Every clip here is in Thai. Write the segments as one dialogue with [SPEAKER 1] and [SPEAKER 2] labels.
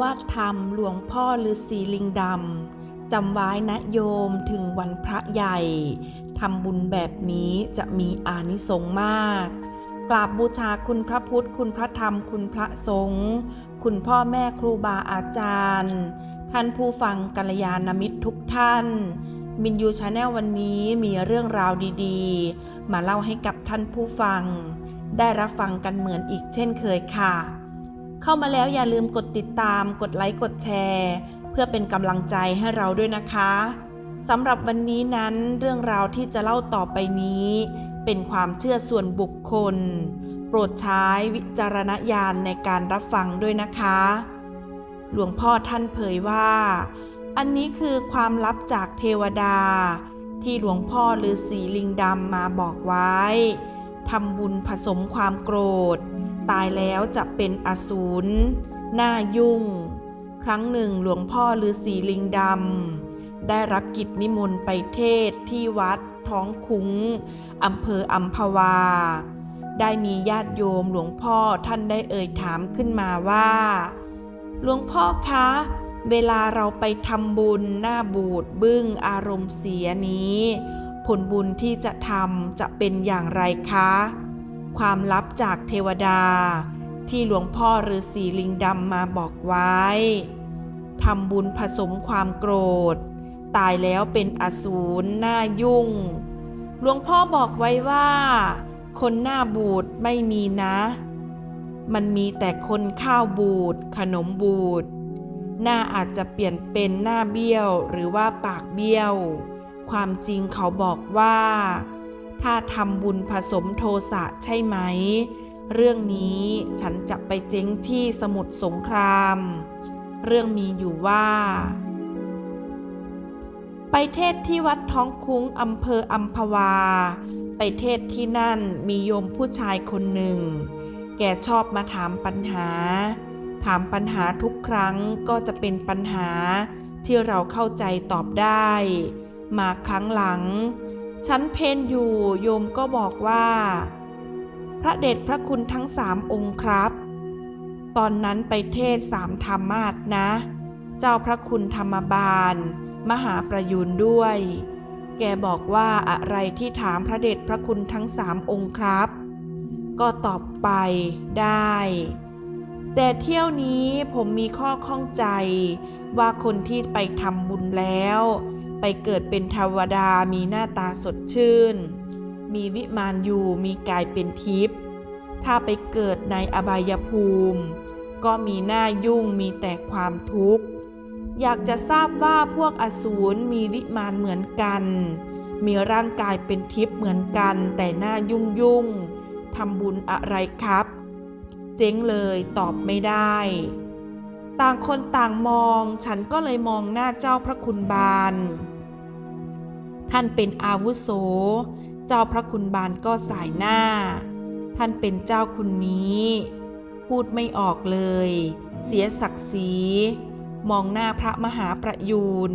[SPEAKER 1] วาทธรรมหลวงพ่อฤาษีลิงดำจำไว้นะโยมถึงวันพระใหญ่ทำบุญแบบนี้จะมีอานิสงส์มากกราบบูชาคุณพระพุทธ คุณพระธรรม คุณพระสงฆ์คุณพ่อแม่ครูบาอาจารย์ ท่านผู้ฟังกัลยาณมิตรทุกท่านมินยูชาแนลวันนี้มีเรื่องราวดีๆ มาเล่าให้กับท่านผู้ฟัง ได้รับฟังกันเหมือนอีกเช่นเคยค่ะ เข้ามาแล้วอย่าลืมกดติดตาม กดไลค์ กดแชร์ เพื่อเป็นกำลังใจให้เราด้วยนะคะสำหรับวันนี้นั้นเรื่องราวที่จะเล่าต่อไปนี้ เป็นความเชื่อส่วนบุคคล โปรดใช้วิจารณญาณในการรับฟังด้วยนะคะ หลวงพ่อท่านเผยว่า อันนี้คือความลับจากเทวดา ที่หลวงพ่อฤาษีลิงดำมาบอกไว้ทำบุญผสมความโกรธ ตายแล้วจะเป็นอสูรหน้ายุ่ง ครั้งหนึ่งหลวงพ่อฤาษีลิงดำได้รับกิจนิมนต์ไปเทศที่วัดท้องคุ้งอำเภออัมพวา ได้มีญาติโยมหลวงพ่อท่านได้เอ่ยถามขึ้นมาว่า หลวงพ่อคะ เวลาเราไปทำบุญหน้าบูดบึ้งอารมณ์เสียนี้ ผลบุญที่จะทำจะเป็นอย่างไรคะ ความลับจากเทวดา ที่หลวงพ่อฤาษีลิงดำมาบอกไว้ทำบุญผสมความโกรธ ตายแล้วเป็นอสูรหน้ายุ่ง หลวงพ่อบอกไว้ว่า คนหน้าบูดไม่มีนะ มันมีแต่คนข้าวบูด ขนมบูด หน้าอาจจะเปลี่ยนเป็นหน้าเบี้ยวหรือว่าปากเบี้ยว ความจริงเขาบอกว่า ถ้าทำบุญผสมโทสะใช่ไหม เรื่องนี้ฉันจะไปเจ๊งที่สมุทรสงคราม เรื่องมีอยู่ว่า ไปเทศที่วัดท้องคุ้งอำเภออัมพวา ไปเทศที่นั่นมีโยมผู้ชายคนหนึ่ง แกชอบมาถามปัญหา ถามปัญหาทุกครั้งก็จะเป็นปัญหาที่เราเข้าใจตอบได้ มาครั้งหลัง ฉันเพนอยู่โยมก็บอกว่า พระเดชพระคุณทั้งสามองค์ครับ ตอนนั้นไปเทศสามธรรมาสนะ เจ้าพระคุณธรรมบาล มหาประยุนด้วย แกบอกว่าอะไรที่ถามพระเดชพระคุณทั้งสามองค์ครับ ก็ตอบไปได้ แต่เที่ยวนี้ผมมีข้อข้องใจว่าคนที่ไปทำบุญแล้ว ไปเกิดเป็นเทวดามีหน้าตาสดชื่น มีวิมานอยู่มีกายเป็นทิพย์ถ้าไปเกิดในอบายภูมิ ก็มีหน้ายุ่งมีแต่ความทุกข์ อยากจะทราบว่าพวกอสูรมีวิมานเหมือนกัน มีร่างกายเป็นทิพย์เหมือนกันแต่หน้ายุ่งยุ่งทำบุญอะไรครับ เจ๊งเลยตอบไม่ได้ ต่างคนต่างมองฉันก็เลยมองหน้าเจ้าพระคุณบาล ท่านเป็นอาวุโส เจ้าพระคุณบาลก็สายหน้า ท่านเป็นเจ้าคุณนี้ พูดไม่ออกเลย เสียศักดิ์ศรีมองหน้าพระมหาประยูน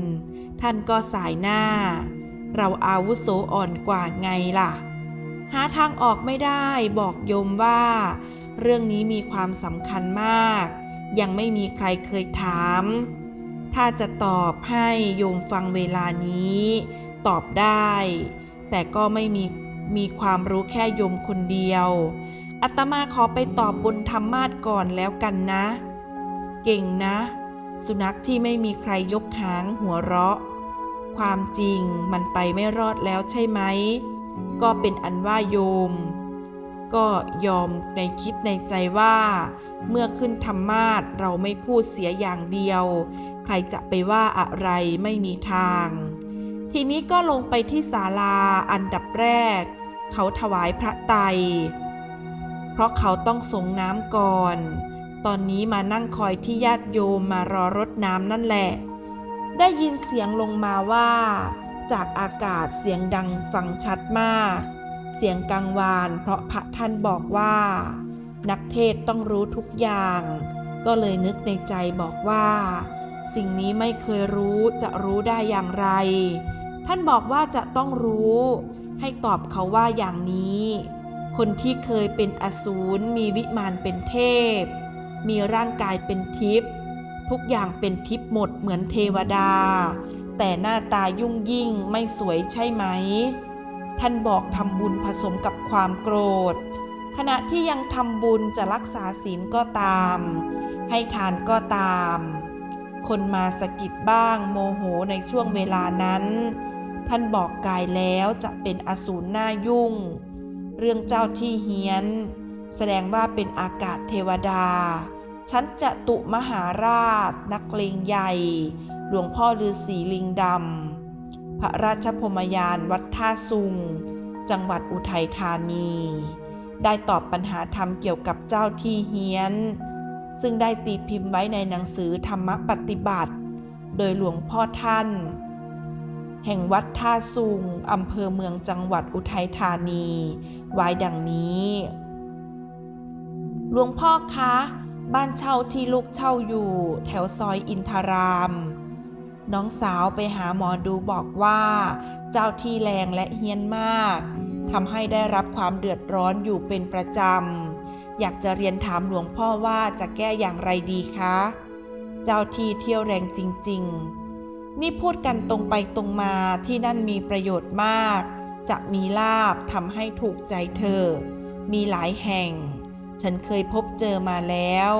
[SPEAKER 1] ท่านก็สายหน้า เราอาวุโสอ่อนกว่าไงล่ะ หาทางออกไม่ได้บอกโยมว่า เรื่องนี้มีความสำคัญมาก ยังไม่มีใครเคยถาม ถ้าจะตอบให้โยมฟังเวลานี้ ตอบได้ แต่ก็ไม่มีมีความรู้แค่โยมคนเดียวอาตมาขอไปตอบบนธรรมาสก่อนแล้วกันนะ เก่งนะ สุนัขที่ไม่มีใครยกหางหัวเราะ ความจริงมันไปไม่รอดแล้วใช่ไหม ก็เป็นอันว่าโยม ก็ยอมในคิดในใจว่า เมื่อขึ้นธรรมาสเราไม่พูดเสียอย่างเดียว ใครจะไปว่าอะไรไม่มีทาง ทีนี้ก็ลงไปที่ศาลาอันดับแรก เขาถวายพระไตรเพราะเขาต้องสงน้ำก่อน ตอนนี้มานั่งคอยที่ญาติโยมมารอรดน้ำนั่นแหละ ได้ยินเสียงลงมาว่า จากอากาศเสียงดังฟังชัดมาก เสียงกังวานเพราะพระท่านบอกว่า นักเทศต้องรู้ทุกอย่าง ก็เลยนึกในใจบอกว่า สิ่งนี้ไม่เคยรู้จะรู้ได้อย่างไร ท่านบอกว่าจะต้องรู้ ให้ตอบเขาว่าอย่างนี้ คนที่เคยเป็นอสูรมีวิมานเป็นเทพ มีร่างกายเป็นทิพย์ทุกอย่างเป็นทิพย์หมดเหมือนเทวดา แต่หน้าตายุ่งยิ่งไม่สวยใช่ไหม ท่านบอกทำบุญผสมกับความโกรธ ขณะที่ยังทำบุญจะรักษาศีลก็ตาม ให้ทานก็ตาม คนมาสะกิดบ้างโมโหในช่วงเวลานั้น ท่านบอกกายแล้วจะเป็นอสูรหน้ายุ่ง เรื่องเจ้าที่เฮี้ยน แสดงว่าเป็นอากาศเทวดา ชั้นจะตุมหาราช นักเลงใหญ่ หลวงพ่อฤาษีลิงดำ พระราชพมยานวัดท่าซุง จังหวัดอุทัยธานี ได้ตอบปัญหาธรรมเกี่ยวกับเจ้าที่เฮี้ยน ซึ่งได้ตีพิมพ์ไว้ในหนังสือธรรมปฏิบัติ โดยหลวงพ่อท่าน แห่งวัดท่าซุงอำเภอเมืองจังหวัดอุทัยธานี ไว้ดังนี้ หลวงพ่อคะ บ้านเช่าที่ลูกเช่าอยู่ แถวซอยอินทาราม น้องสาวไปหาหมอดูบอกว่า เจ้าที่แรงและเฮี้ยนมากทำให้ได้รับความเดือดร้อนอยู่เป็นประจำ อยากจะเรียนถามหลวงพ่อว่าจะแก้อย่างไรดีคะ เจ้าที่เที่ยวแรงจริง ๆ นี่พูดกันตรงไปตรงมาที่นั่นมีประโยชน์มาก จะมีลาบทำให้ถูกใจเธอ มีหลายแห่ง ฉันเคยพบเจอมาแล้ว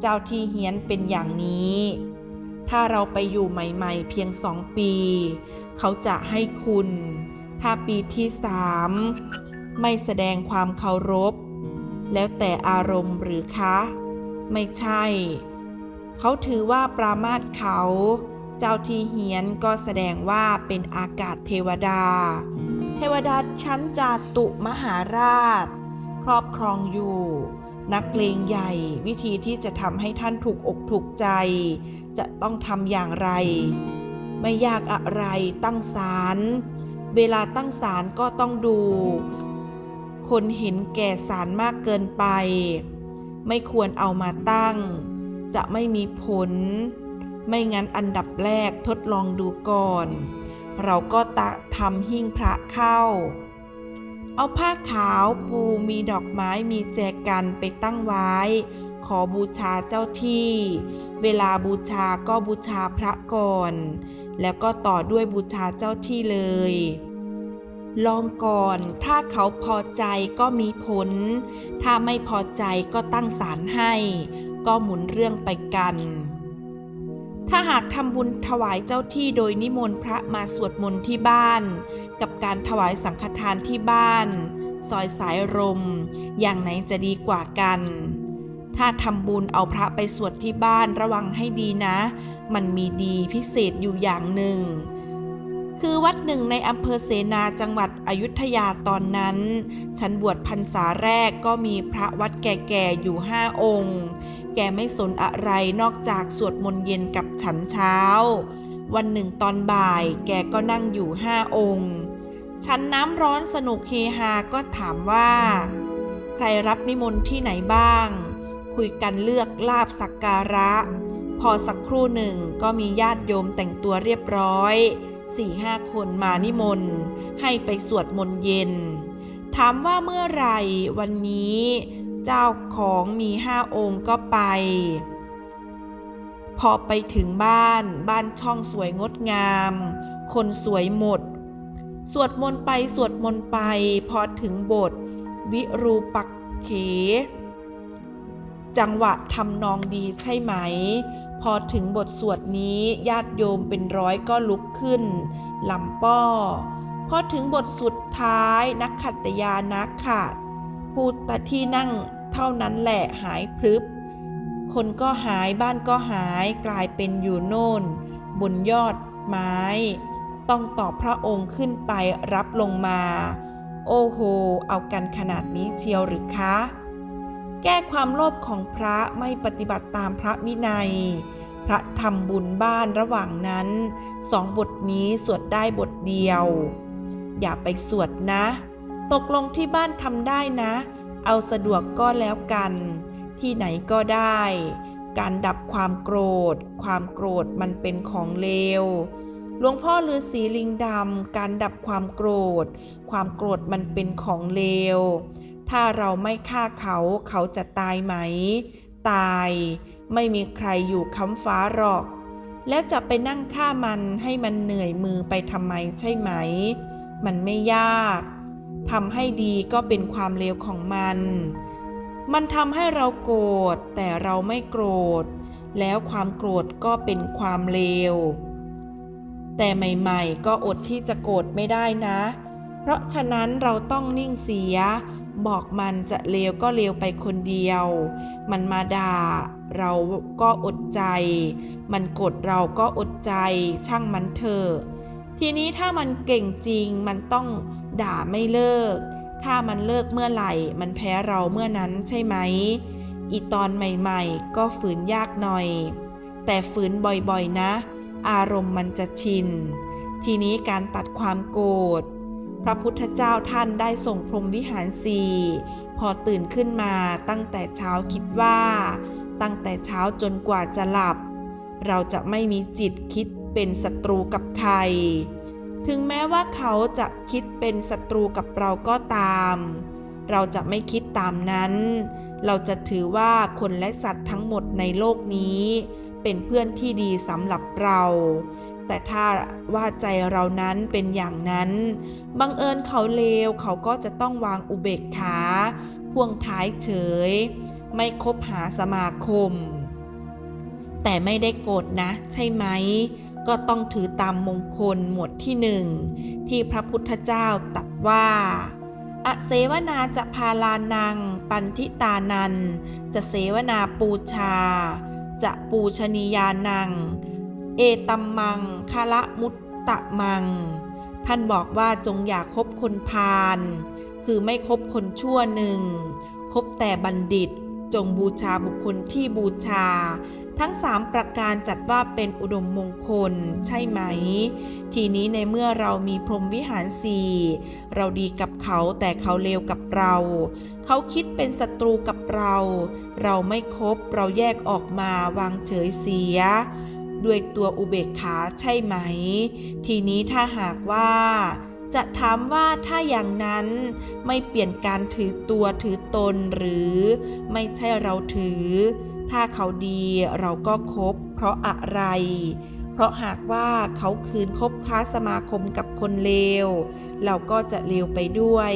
[SPEAKER 1] เจ้าที่เฮียนเป็นอย่างนี้ ถ้าเราไปอยู่ใหม่ๆ เพียงสองปี เขาจะให้คุณ ถ้าปีที่สามไม่แสดงความเคารพ แล้วแต่อารมณ์หรือคะ ไม่ใช่ เขาถือว่าปรามาสเขา เจ้าที่เฮียนก็แสดงว่าเป็นอากาศเทวดา เทวดาชั้นจาตุมหาราช ครอบครองอยู่ นักเลงใหญ่วิธีที่จะทำให้ท่านถูกอกถูกใจ จะต้องทำอย่างไร ไม่ยากอะไรตั้งศาลเวลาตั้งศาลก็ต้องดู คนเห็นแก่ศาลมากเกินไป ไม่ควรเอามาตั้ง จะไม่มีผล ไม่งั้นอันดับแรกทดลองดูก่อน เราก็ตะทำหิ้งพระเข้า เอาผ้าขาวปูมีดอกไม้มีแจกันไปตั้งไว้ ขอบูชาเจ้าที่ เวลาบูชาก็บูชาพระก่อน แล้วก็ต่อด้วยบูชาเจ้าที่เลยลองก่อน ถ้าเขาพอใจก็มีผล ถ้าไม่พอใจก็ตั้งศาลให้ ก็หมุนเรื่องไปกัน ถ้าหากทำบุญถวายเจ้าที่โดยนิมนต์พระมาสวดมนต์ที่บ้าน กับการถวายสังฆทานที่บ้าน ซอยสายรมอย่างไหนจะดีกว่ากัน ถ้าทำบุญเอาพระไปสวดที่บ้านระวังให้ดีนะ มันมีดีพิเศษอยู่อย่างหนึ่ง คือวัดหนึ่งในอำเภอเสนาจังหวัดอยุธยาตอนนั้น ฉันบวชพรรษาแรกก็มีพระวัดแก่ๆอยู่ห้าองค์ แกไม่สนอะไรนอกจากสวดมนต์เย็นกับฉันเช้า วันหนึ่งตอนบ่ายแกก็นั่งอยู่ห้าองค์ ฉันน้ำร้อนสนุกเฮฮาก็ถามว่า ใครรับนิมนต์ที่ไหนบ้าง คุยกันเลือกลาบสักการะ พอสักครู่หนึ่งก็มีญาติโยมแต่งตัวเรียบร้อยสี่ห้าคนมานิมนต์ ให้ไปสวดมนต์เย็น ถามว่าเมื่อไหร่วันนี้ เจ้าของมีห้าองค์ก็ไป พอไปถึงบ้านบ้านช่องสวยงดงาม คนสวยหมด สวดมนต์ไปสวดมนต์ไป พอถึงบท วิรูปักเข จังหวะทำนองดีใช่ไหม พอถึงบทสวดนี้ญาติโยมเป็นร้อยก็ลุกขึ้นลำป้อพอถึงบทสุดท้ายนักขัตยานักค่ะ พูดแต่ที่นั่งเท่านั้นแหละหายพรึบ คนก็หายบ้านก็หายกลายเป็นอยู่โน่น บนยอดไม้ ต้องต่อพระองค์ขึ้นไปรับลงมา โอ้โห เอากันขนาดนี้เชียวหรือคะ แก้ความโลภของพระไม่ปฏิบัติตามพระวินัย พระทำบุญบ้านระหว่างนั้นสองบทนี้สวดได้บทเดียว อย่าไปสวดนะ ตกลงที่บ้านทำได้นะ เอาสะดวกก็แล้วกัน ที่ไหนก็ได้ การดับความโกรธ ความโกรธมันเป็นของเลวหลวงพ่อฤาษีลิงดำการดับความโกรธ ความโกรธมันเป็นของเลว ถ้าเราไม่ฆ่าเขาเขาจะตายไหม ตาย ไม่มีใครอยู่ค้ำฟ้าหรอก แล้วจะไปนั่งฆ่ามันให้มันเหนื่อยมือไปทำไมใช่ไหม มันไม่ยาก ทำให้ดีก็เป็นความเลวของมัน มันทำให้เราโกรธแต่เราไม่โกรธ แล้วความโกรธก็เป็นความเลว แต่ใหม่ๆ ก็อดที่จะโกรธไม่ได้นะ เพราะฉะนั้นเราต้องนิ่งเสีย บอกมันจะเลวก็เลวไปคนเดียว มันมาด่า เราก็อดใจ มันกดเราก็อดใจ ช่างมันเถอะ ทีนี้ถ้ามันเก่งจริงมันต้อง ด่าไม่เลิก ถ้ามันเลิกเมื่อไหร่ มันแพ้เราเมื่อนั้นใช่ไหม อีตอนใหม่ๆ ก็ฝืนยากหน่อย แต่ฝืนบ่อยๆนะ อารมณ์มันจะชิน ทีนี้การตัดความโกรธ พระพุทธเจ้าท่านได้ส่งพรมวิหารสี่พอตื่นขึ้นมาตั้งแต่เช้าคิดว่า ตั้งแต่เช้าจนกว่าจะหลับ เราจะไม่มีจิตคิดเป็นศัตรูกับใคร ถึงแม้ว่าเขาจะคิดเป็นศัตรูกับเราก็ตาม เราจะไม่คิดตามนั้น เราจะถือว่าคนและสัตว์ทั้งหมดในโลกนี้ เป็นเพื่อนที่ดีสำหรับเรา แต่ถ้าว่าใจเรานั้นเป็นอย่างนั้น บังเอิญเขาเลวเขาก็จะต้องวางอุเบกขาพ่วงท้ายเฉย ไม่คบหาสมาคม แต่ไม่ได้โกรธนะ ใช่ไหม ก็ต้องถือตามมงคลหมวดที่หนึ่งที่พระพุทธเจ้าตรัสว่า อเสวนาจะพาลานัง ปันทิตานัน จะเสวนาปูชา จะปูชนียานัง เอตัมมังคละมุตตะมัง ท่านบอกว่าจงอย่าคบคนพาล คือไม่คบคนชั่วหนึ่ง คบแต่บัณฑิตจงบูชาบุคคลที่บูชา ทั้งสามประการจัดว่าเป็นอุดมมงคลใช่ไหม ทีนี้ในเมื่อเรามีพรหมวิหารสี่เราดีกับเขาแต่เขาเลวกับเรา เขาคิดเป็นศัตรูกับเรา เราไม่คบเราแยกออกมาวางเฉยเสีย ด้วยตัวอุเบกขาใช่ไหม ทีนี้ถ้าหากว่าจะถามว่าถ้าอย่างนั้นไม่เปลี่ยนการถือตัวถือตนหรือไม่ใช่เราถือ ถ้าเขาดีเราก็คบเพราะอะไร เพราะหากว่าเขาคืนคบค้าสมาคมกับคนเลว เราก็จะเลวไปด้วย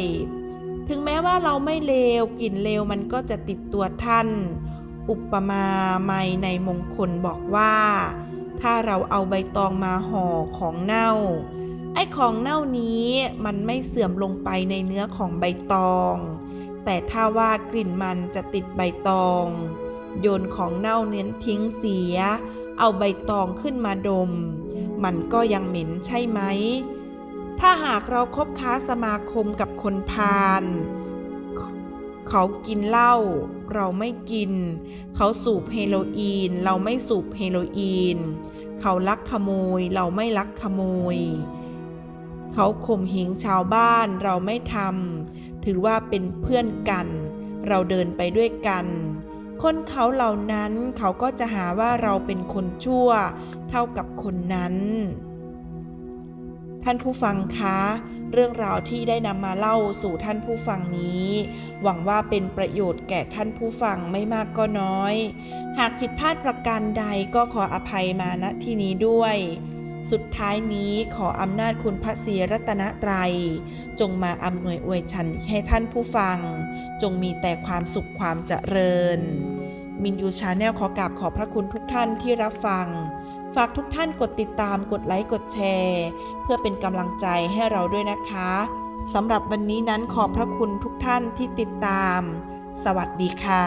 [SPEAKER 1] ถึงแม้ว่าเราไม่เลวกลิ่นเลวมันก็จะติดตัวท่าน อุปมาไม่ในมงคลบอกว่า ถ้าเราเอาใบตองมาห่อของเน่า ไอ้ของเน่านี้มันไม่เสื่อมลงไปในเนื้อของใบตอง แต่ถ้าว่ากลิ่นมันจะติดใบตอง โยนของเน่าเน้นทิ้งเสีย เอาใบตองขึ้นมาดม มันก็ยังเหม็นใช่ไหม ถ้าหากเราคบค้าสมาคมกับคนพาลเขากินเหล้าเราไม่กิน เขาสูบเฮโรอีน เราไม่สูบเฮโรอีน เขาลักขโมย เราไม่ลักขโมย เขาข่มเหงชาวบ้านเราไม่ทำถือว่าเป็นเพื่อนกัน เราเดินไปด้วยกัน คนเขาเหล่านั้นเขาก็จะหาว่าเราเป็นคนชั่ว เท่ากับคนนั้น ท่านผู้ฟังคะ เรื่องราวที่ได้นำมาเล่าสู่ท่านผู้ฟังนี้ หวังว่าเป็นประโยชน์แก่ท่านผู้ฟังไม่มากก็น้อย หากผิดพลาดประการใดก็ขออภัยมาณที่นี้ด้วย สุดท้ายนี้ขออำนาจคุณพระศรีรัตนตรัย จงมาอำนวยอวยชันให้ท่านผู้ฟัง จงมีแต่ความสุขความเจริญ มินยูชาแนลขอกราบขอบพระคุณทุกท่านที่รับฟัง ฝากทุกท่านกดติดตามกดไลค์กดแชร์ เพื่อเป็นกำลังใจให้เราด้วยนะคะสำหรับวันนี้นั้นขอบพระคุณทุกท่านที่ติดตาม สวัสดีค่ะ